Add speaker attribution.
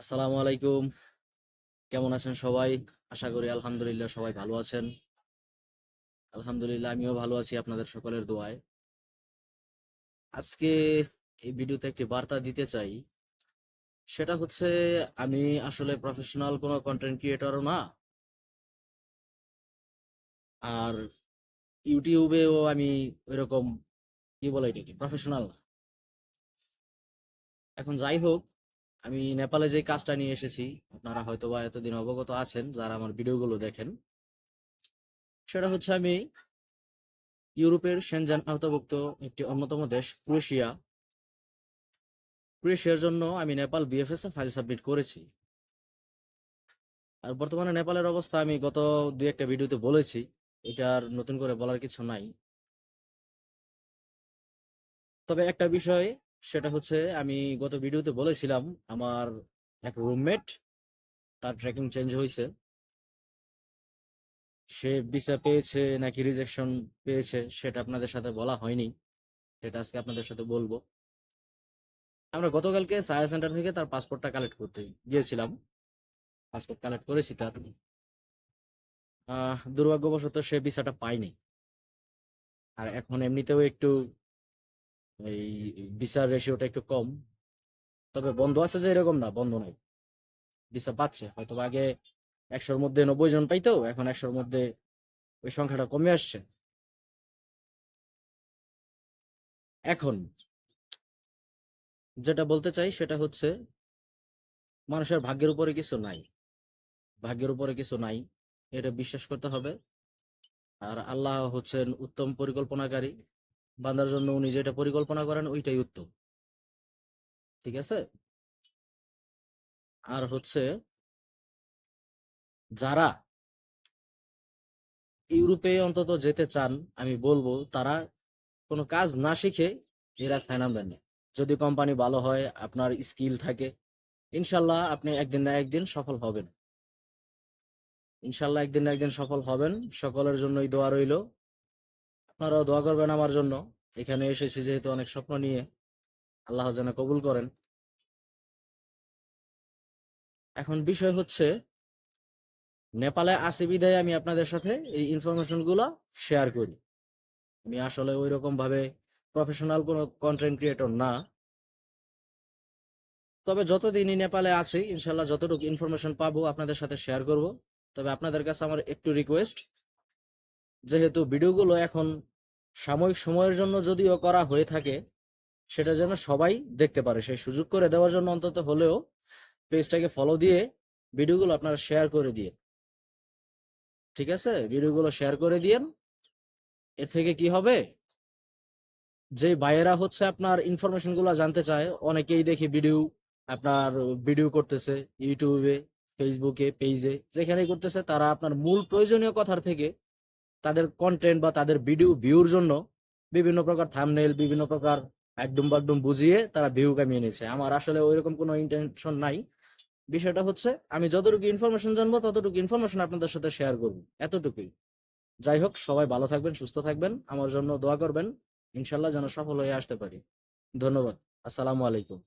Speaker 1: আসসালামু আলাইকুম। কেমন আছেন সবাই? আশা করি আলহামদুলিল্লাহ সবাই ভালো আছেন। আলহামদুলিল্লাহ, আমিও ভালো আছি আপনাদের সকলের দোয়ায়। আজকে এই ভিডিওতে একটি বার্তা দিতে চাই। সেটা হচ্ছে, আমি আসলে প্রফেশনাল কোনো কন্টেন্ট ক্রিয়েটরও না। আর ইউটিউবেও আমি ওইরকম, কি বলে এটাকে প্রফেশনাল না। এখন যাই হোক আমি নেপালে যে কাজটা নিয়ে এসেছি, আপনারা হয়তো বা এতদিন অবগত আছেন, যারা আমার ভিডিওগুলো দেখেন। সেটা হচ্ছে আমি ইউরোপের সেনজান আওতাভুক্ত একটি অন্যতম দেশ, ক্রোয়েশিয়া। ক্রোয়েশিয়ার জন্য আমি নেপাল বিএফএস এ ফাইল সাবমিট করেছি। আর বর্তমানে নেপালের অবস্থা আমি গত দুই একটা ভিডিওতে বলেছি, এটার নতুন করে বলার কিছু নাই। তবে একটা বিষয় সেটা হচ্ছে আমি গত ভিডিওতে বলেছিলাম, আমার এক রুমমেট তার ট্র্যাকিং চেঞ্জ হয়েছে সে ভিসা পেয়েছে নাকি রিজেকশন পেয়েছে সেটা আপনাদের সাথে বলা হয়নি, সেটা আজকে আপনাদের সাথে বলব। আমরা গতকালকে সায়া সেন্টার থেকে তার পাসপোর্টটা কালেক্ট করতে গিয়েছিলাম। পাসপোর্ট কালেক্ট করেছি তার। দুর্ভাগ্যবশত সে ভিসাটা পায়নি। আর এখন এমনিতেও একটু এই বিচার রেশিওটা একটু কম। তবে বন্ধ আছে যে এরকম না, বন্ধ নাই। ভিসা পাচ্ছে, হয়তো আগে একশোর মধ্যে নব্বই জন পাইতো, এখন একশোর মধ্যে ওই সংখ্যাটা কমে আসছে। এখন যেটা বলতে চাই সেটা হচ্ছে, মানুষের ভাগ্যের উপরে কিছু নাই। ভাগ্যের উপরে কিছু নাই, এটা বিশ্বাস করতে হবে। আর আল্লাহ হচ্ছেন উত্তম পরিকল্পনাকারী। বান্দার জন্য উনি যেটা পরিকল্পনা করেন, ওইটাই উত্তম। ঠিক আছে? আর হচ্ছে, যারা ইউরোপে অন্তত যেতে চান, আমি বলব, তারা কোনো কাজ না শিখে এই রাস্তায় নামবেন না। যদি কোম্পানি ভালো হয়, আপনার স্কিল থাকে, ইনশাল্লাহ আপনি একদিন না একদিন সফল হবেন। ইনশাল্লাহ একদিন না একদিন সফল হবেন। সকলের জন্যই দোয়া রইল। আপনারাও দোয়া করবেন আমার জন্য। এখানে এসেছি যেহেতু অনেক স্বপ্ন নিয়ে আল্লাহ যেন কবুল করেন। এখন বিষয় হচ্ছে, নেপালে আসি বিদায় আমি আপনাদের সাথে এই ইনফরমেশনগুলো শেয়ার করি। আমি আসলে ওই ভাবে প্রফেশনাল কোনো কন্টেন্ট ক্রিয়েটর না। তবে যতদিনই নেপালে আছি ইনশাল্লাহ যতটুকু ইনফরমেশন পাবো আপনাদের সাথে শেয়ার করব। তবে আপনাদের কাছে আমার একটু রিকোয়েস্ট, যেহেতু ভিডিওগুলো এখন সাময়িক সময়ের জন্য যদিও করা হয়ে থাকে, সেটা যেন সবাই দেখতে পারে। সেই সুযোগ করে দেওয়ার জন্য অন্তত হলেও পেজটাকে ফলো দিয়ে ভিডিওগুলো আপনারা শেয়ার করে দিয়ে ঠিক আছে? ভিডিওগুলো শেয়ার করে দিয়েন। এর থেকে কি হবে? যে ভাইয়েরা হচ্ছে আপনার ইনফরমেশনগুলো জানতে চায়, অনেকেই দেখি ভিডিও, আপনার ভিডিও করতেছে ইউটিউবে ফেসবুকে পেজে যেখানেই করতেছে, তারা আপনার মূল প্রয়োজনীয় কথার থেকে তাদের কন্টেন্ট বা তাদের ভিডিও ভিউর জন্য বিভিন্ন প্রকার থামনেল বিভিন্ন প্রকার একদম বাকডুম বুঝিয়ে তারা ভিউ কামিয়ে নিয়েছে। আমার আসলে ওইরকম কোনো ইন্টেনশন নাই। বিষয়টা হচ্ছে, আমি যতটুকু ইনফরমেশন জানব, ততটুকু ইনফরমেশন আপনাদের সাথে শেয়ার করব। এতটুকুই। যাই হোক, সবাই ভালো থাকবেন, সুস্থ থাকবেন। আমার জন্য দোয়া করবেন। ইনশাল্লাহ যেন সফল হয়ে আসতে পারি। ধন্যবাদ। আসসালামু আলাইকুম।